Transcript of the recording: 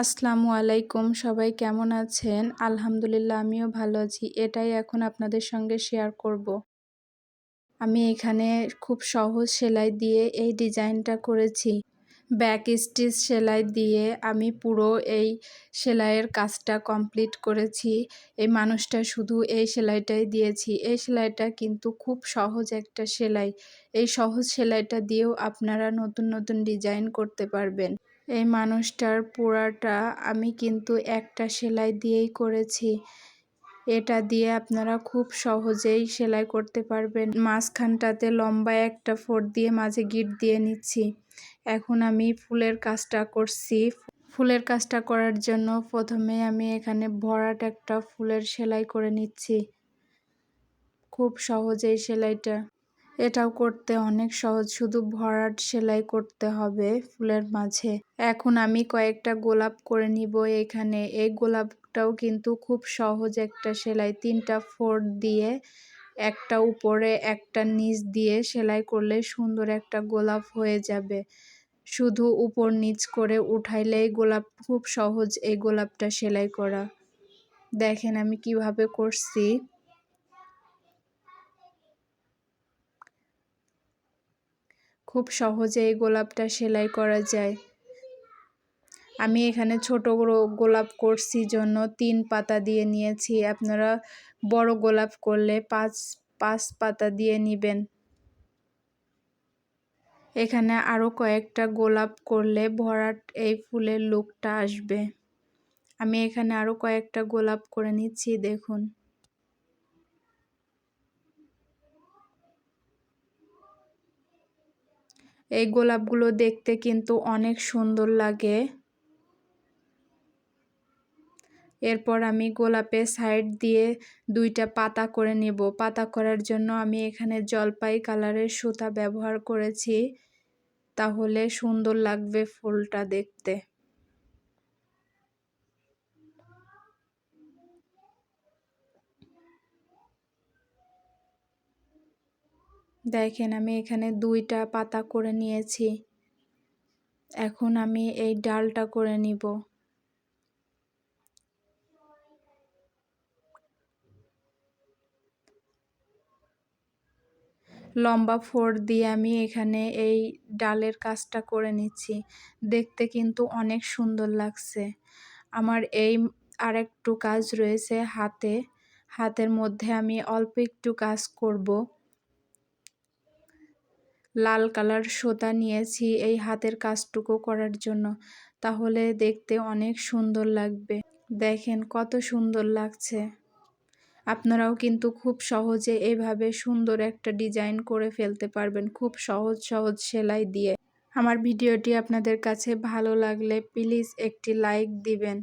আসসালামু আলাইকুম, সবাই কেমন আছেন? আলহামদুলিল্লাহ, আমিও ভালো আছি। এটাই এখন আপনাদের সঙ্গে শেয়ার করব। আমি এখানে খুব সহজ সেলাই দিয়ে এই ডিজাইনটা করেছি। ব্যাক স্টিচ সেলাই দিয়ে আমি পুরো এই সেলাইয়ের কাজটা কমপ্লিট করেছি। এই মানুষটা শুধু এই সেলাইটাই দিয়েছি। এই সেলাইটা কিন্তু খুব সহজ একটা সেলাই। এই সহজ সেলাইটা দিয়েও আপনারা নতুন নতুন ডিজাইন করতে পারবেন। এই মানুষটার পোড়াটা আমি কিন্তু একটা সেলাই দিয়েই করেছি। এটা দিয়ে আপনারা খুব সহজেই সেলাই করতে পারবেন। মাঝখানটাতে লম্বা একটা ফোর দিয়ে মাঝে গিট দিয়ে নিচ্ছি। এখন আমি ফুলের কাজটা করছি। ফুলের কাজটা করার জন্য প্রথমে আমি এখানে ভরাট একটা ফুলের সেলাই করে নিচ্ছি। খুব সহজেই সেলাইটা। এটাও করতে অনেক সহজ। শুধু ভরাট সেলাই করতে হবে ফুলের মাঝে। এখন আমি কয়েকটা গোলাপ করে নিব এখানে। এই গোলাপটাও কিন্তু খুব সহজ একটা সেলাই। তিনটা ফোর দিয়ে একটা উপরে, একটা নিচ দিয়ে সেলাই করলে সুন্দর একটা গোলাপ হয়ে যাবে। শুধু উপর নিচ করে উঠাইলেই গোলাপ, খুব সহজ এই গোলাপটা সেলাই করা। দেখেন আমি কীভাবে করছি। খুব সহজে এই গোলাপটা সেলাই করা যায়। আমি এখানে ছোট গোলাপ করছি জন্য তিন পাতা দিয়ে নিয়েছি। আপনারা বড় গোলাপ করলে পাঁচ পাঁচ পাতা দিয়ে নেবেন। এখানে আরও কয়েকটা গোলাপ করলে ভরাট এই ফুলের লুকটা আসবে। আমি এখানে আরও কয়েকটা গোলাপ করে নিচ্ছি, দেখুন। এই গোলাপগুলো দেখতে কিন্তু অনেক সুন্দর লাগে। এরপর আমি গোলাপের সাইড দিয়ে দুইটা পাতা করে নেব। পাতা করার জন্য আমি এখানে জলপাই কালারের সুতা ব্যবহার করেছি। তাহলে সুন্দর লাগবে ফুলটা দেখতে। দেখেন, আমি এখানে দুইটা পাতা করে নিয়েছি। এখন আমি এই ডালটা করে নিব। লম্বা ফোর দিয়ে আমি এখানে এই ডালের কাজটা করে নিচ্ছি। দেখতে কিন্তু অনেক সুন্দর লাগছে। আমার এই আরেকটু কাজ রয়েছে হাতে। হাতের মধ্যে আমি অল্প একটু কাজ করব। লাল কালার সোতা নিয়েছি এই হাতের কাজটুকু করার জন্য। তাহলে দেখতে অনেক সুন্দর লাগবে। দেখেন কত সুন্দর লাগছে। আপনারাও কিন্তু খুব সহজে এভাবে সুন্দর একটা ডিজাইন করে ফেলতে পারবেন খুব সহজ সহজ সেলাই দিয়ে। আমার ভিডিওটি আপনাদের কাছে ভালো লাগলে প্লিজ একটি লাইক দিবেন।